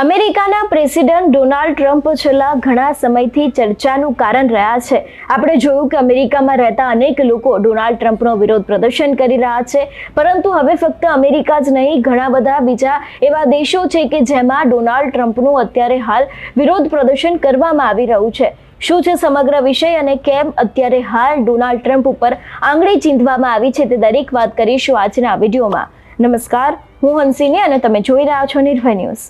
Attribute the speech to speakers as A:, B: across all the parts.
A: અમેરિકાના president Donald Trump છેલ્લા ઘણા સમયથી ચર્ચાનું કારણ રહ્યા છે. આપણે જોયું કે અમેરિકામાં રહેતા અનેક લોકો ડોનાલ્ડ ટ્રમ્પનો વિરોધ પ્રદર્શન કરી રહ્યા છે. પરંતુ હવે ફક્ત અમેરિકા જ નહીં, ઘણા બધા બીજા એવા દેશો છે કે જેમાં ડોનાલ્ડ ટ્રમ્પનું અત્યારે હાલ વિરોધ પ્રદર્શન કરવામાં આવી રહ્યું છે. શું છે સમગ્ર વિષય અને કેમ અત્યારે હાલ ડોનાલ્ડ ટ્રમ્પ ઉપર આંગળી ચીંધવામાં આવી છે તે દરેક વાત કરીશું આજના વિડીયોમાં. નમસ્કાર, હું હંસિની અને તમે જોઈ રહ્યા છો નિર્ભય ન્યૂઝ.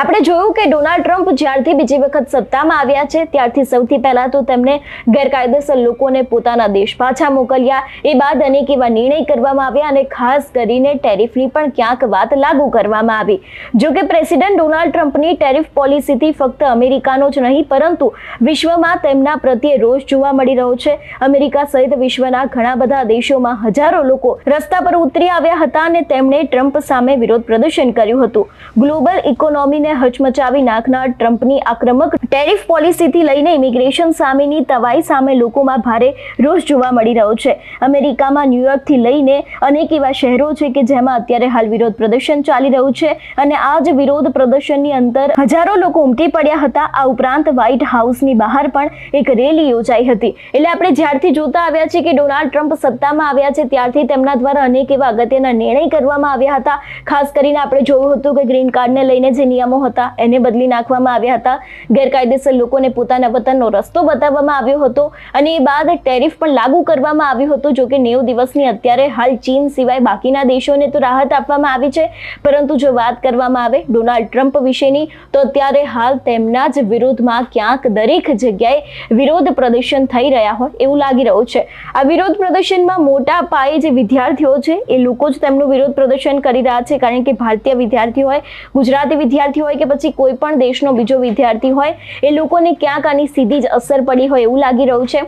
A: આપણે જોયું કે ડોનાલ્ડ ટ્રમ્પ જ્યારથી બીજી વખત સત્તામાં આવ્યા છે, ત્યારથી સૌથી પહેલા તો તેમણે ગેરકાયદેસર લોકોને પોતાના દેશ પાછા મોકલ્યા. એ બાદ અનેક એવા નિર્ણય કરવામાં આવ્યા અને ખાસ કરીને ટેરિફની પણ ક્યાંક વાત લાગુ કરવામાં આવી. જો કે પ્રેસિડેન્ટ ડોનાલ્ડ ટ્રમ્પની ટેરિફ પોલિસીથી ફક્ત અમેરિકાનો જ નહીં, પરંતુ વિશ્વમાં તેમના પ્રત્યે રોષ જોવા મળી રહ્યો છે. અમેરિકા સહિત વિશ્વના ઘણા બધા દેશોમાં હજારો લોકો રસ્તા પર ઉતરી આવ્યા હતા અને તેમણે ટ્રમ્પ સામે વિરોધ પ્રદર્શન કર્યું હતું. ગ્લોબલ ઇકોનોમીને હચમચાવી નાખનાર ટ્રમ્પની આક્રમક ટેરિફ પોલિસીથી લઈને ઇમિગ્રેશન સામેની તવાઈ સામે લોકોમાં ભારે રોષ જોવા મળી રહ્યો છે. અમેરિકામાં ન્યુયોર્કથી લઈને અનેક એવા શહેરો છે કે જેમાં અત્યારે હાલ વિરોધ પ્રદર્શન ચાલી રહ્યું છે અને આ જ વિરોધ પ્રદર્શનની અંદર હજારો લોકો ઉમટી પડ્યા હતા. આ ઉપરાંત વ્હાઇટ હાઉસની બહાર પણ એક રેલી યોજાઈ હતી. એટલે આપણે જ્યારથી જોતા આવ્યા છે કે ડોનાલ્ડ ટ્રમ્પ સત્તામાં આવ્યા છે ત્યારથી તેમના દ્વારા અનેક એવા અગત્યના નિર્ણય કરવામાં આવ્યા હતા. ખાસ કરીને આપણે જોયું હતું કે ગ્રીન કાર્ડને લઈને જે નિયમો હતા, એને બદલી નાખવામાં આવ્યા હતા. ગેરકાયદેસર લોકોને પોતાના વતનનો રસ્તો બતાવવામાં આવ્યો હતો અને એ બાદ ટેરિફ પણ લાગુ કરવામાં આવ્યો હતો. જો કે નેવું દિવસની અત્યારે હાલ ચીન સિવાય બાકીના દેશોને તો રાહત આપવામાં આવી છે. પરંતુ જો વાત કરવામાં આવે ડોનાલ્ડ ટ્રમ્પ વિશેની, તો અત્યારે હાલ તેમના જ વિરોધમાં ક્યાંક દરેક જગ્યાએ વિરોધ પ્રદર્શન થઈ રહ્યા હોય એવું લાગી રહ્યું છે. આ વિરોધ પ્રદર્શનમાં મોટા પાયે જે વિદ્યાર્થીઓ છે, એ લોકો જ તેમનું વિરોધ પ્રદર્શન કરી રહ્યા છે. કારણ કે ભારતીય વિદ્યાર્થીઓએ હોય ગુજરાતી વિદ્યાર્થી હોય કે પછી કોઈ પણ દેશનો બીજો વિદ્યાર્થી હોય, એ લોકોને ક્યાંક આની સીધી જ અસર પડી હોય એવું લાગી રહ્યું છે.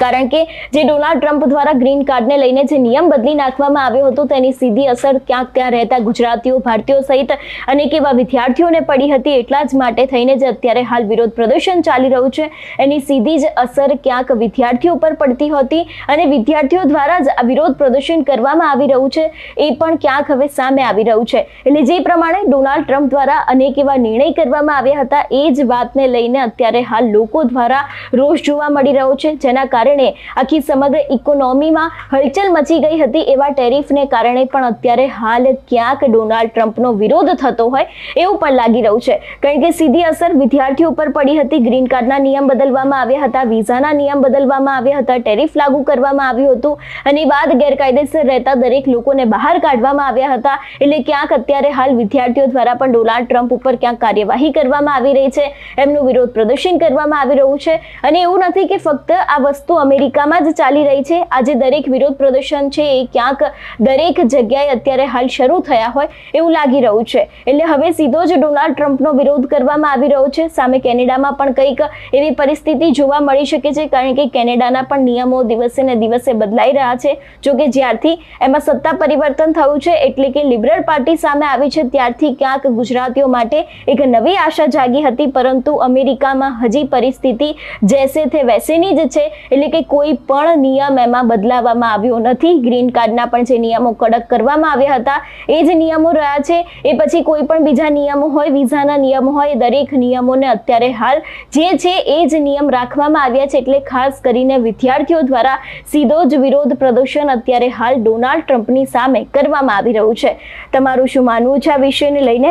A: કારણ કે જે ડોનાલ્ડ ટ્રમ્પ દ્વારા ગ્રીન કાર્ડને લઈને જે નિયમ બદલી નાખવામાં આવ્યો હતો, તેની સીધી અસર ક્યાંક ત્યાં રહેતા ગુજરાતીઓ, ભારતીયો સહિત અનેક એવા વિદ્યાર્થીઓને પડી હતી. એટલા જ માટે થઈને જે અત્યારે હાલ વિરોધ પ્રદર્શન ચાલી રહ્યું છે. એની સીધી જ અસર ક્યાંક વિદ્યાર્થીઓ પર પડતી હતી અને વિદ્યાર્થીઓ દ્વારા જ આ વિરોધ પ્રદર્શન કરવામાં આવી રહ્યું છે, એ પણ ક્યાંક હવે સામે આવી રહ્યું છે. એટલે જે પ્રમાણે ડોનાલ્ડ ટ્રમ્પ દ્વારા અનેક એવા નિર્ણય કરવામાં આવ્યા હતા, એ જ વાતને લઈને અત્યારે હાલ લોકો દ્વારા રોષ જોવા મળી રહ્યો છે, જેના કારણે આખી સમગ્ર ઇકોનોમીમાં હલચલ મચી ગઈ હતી એવા ટેરિફને કારણે પણ અત્યારે હાલ ક્યાંક ડોનાલ્ડ ટ્રમ્પનો વિરોધ થતો હોય એવું પણ લાગી રહ્યું છે. કારણ કે સીધી અસર વિદ્યાર્થીઓ પર પડી હતી. ગ્રીન કાર્ડના નિયમ બદલવામાં આવ્યા હતા. વિઝાના નિયમ બદલવામાં આવ્યા હતા. ટેરિફ લાગુ કરવામાં આવ્યું હતું. અને બાદ ગેરકાયદેસર રહેતા દરેક લોકોને બહાર કાઢવામાં આવ્યા હતા. એટલે ક્યાંક અત્યારે હાલ વિદ્યાર્થીઓ દ્વારા પણ ડોનાલ્ડ ટ્રમ્પ ઉપર ક્યાંક કાર્યવાહી કરવામાં આવી રહી છે. એમનું વિરોધ પ્રદર્શન કરવામાં આવી રહ્યું છે. અને એવું નથી કે ફક્ત આ વસ્તુ અમેરિકામાં જ ચાલી રહી છે. આજે દરેક વિરોધ પ્રદર્શન છે એ ક્યાંક દરેક જગ્યાએ અત્યારે હાલ શરૂ થયા હોય એવું લાગી રહ્યું છે. એટલે હવે સીધો જ ડોનાલ્ડ ટ્રમ્પનો વિરોધ કરવામાં આવી રહ્યો છે. સામે કેનેડામાં પણ કંઈક એવી પરિસ્થિતિ જોવા મળી શકે છે, કારણ કે કેનેડાના પણ નિયમો દિવસે ને દિવસે બદલાઈ રહ્યા છે. જો કે જ્યારથી એમાં સત્તા પરિવર્તન થયું છે, એટલે કે લિબરલ પાર્ટી સામે આવી છે, ત્યારથી ક્યાંક ગુજરાતીઓ માટે એક નવી આશા જાગી હતી. પરંતુ અમેરિકામાં હજી પરિસ્થિતિ જૈસે થે વૈસેની જ છે એટલે કે કોઈ પણ નિયમ એમાં બદલાવવામાં આવ્યો નથી. ગ્રીન કાર્ડના પણ જે નિયમો કડક કરવામાં આવ્યા હતા, એ જ નિયમો રહ્યા છે. એ પછી કોઈ પણ બીજા નિયમો હોય, વિઝાના નિયમો હોય દરેક નિયમોને અત્યારે હાલ જે છે એ જ નિયમ રાખવામાં આવ્યા છે. એટલે ખાસ કરીને વિદ્યાર્થીઓ દ્વારા સીધો જ વિરોધ પ્રદર્શન અત્યારે હાલ ડોનાલ્ડ ટ્રમ્પની સામે કરવામાં આવી રહ્યું છે. તમારું શું માનવું છે આ વિષયને લઈને?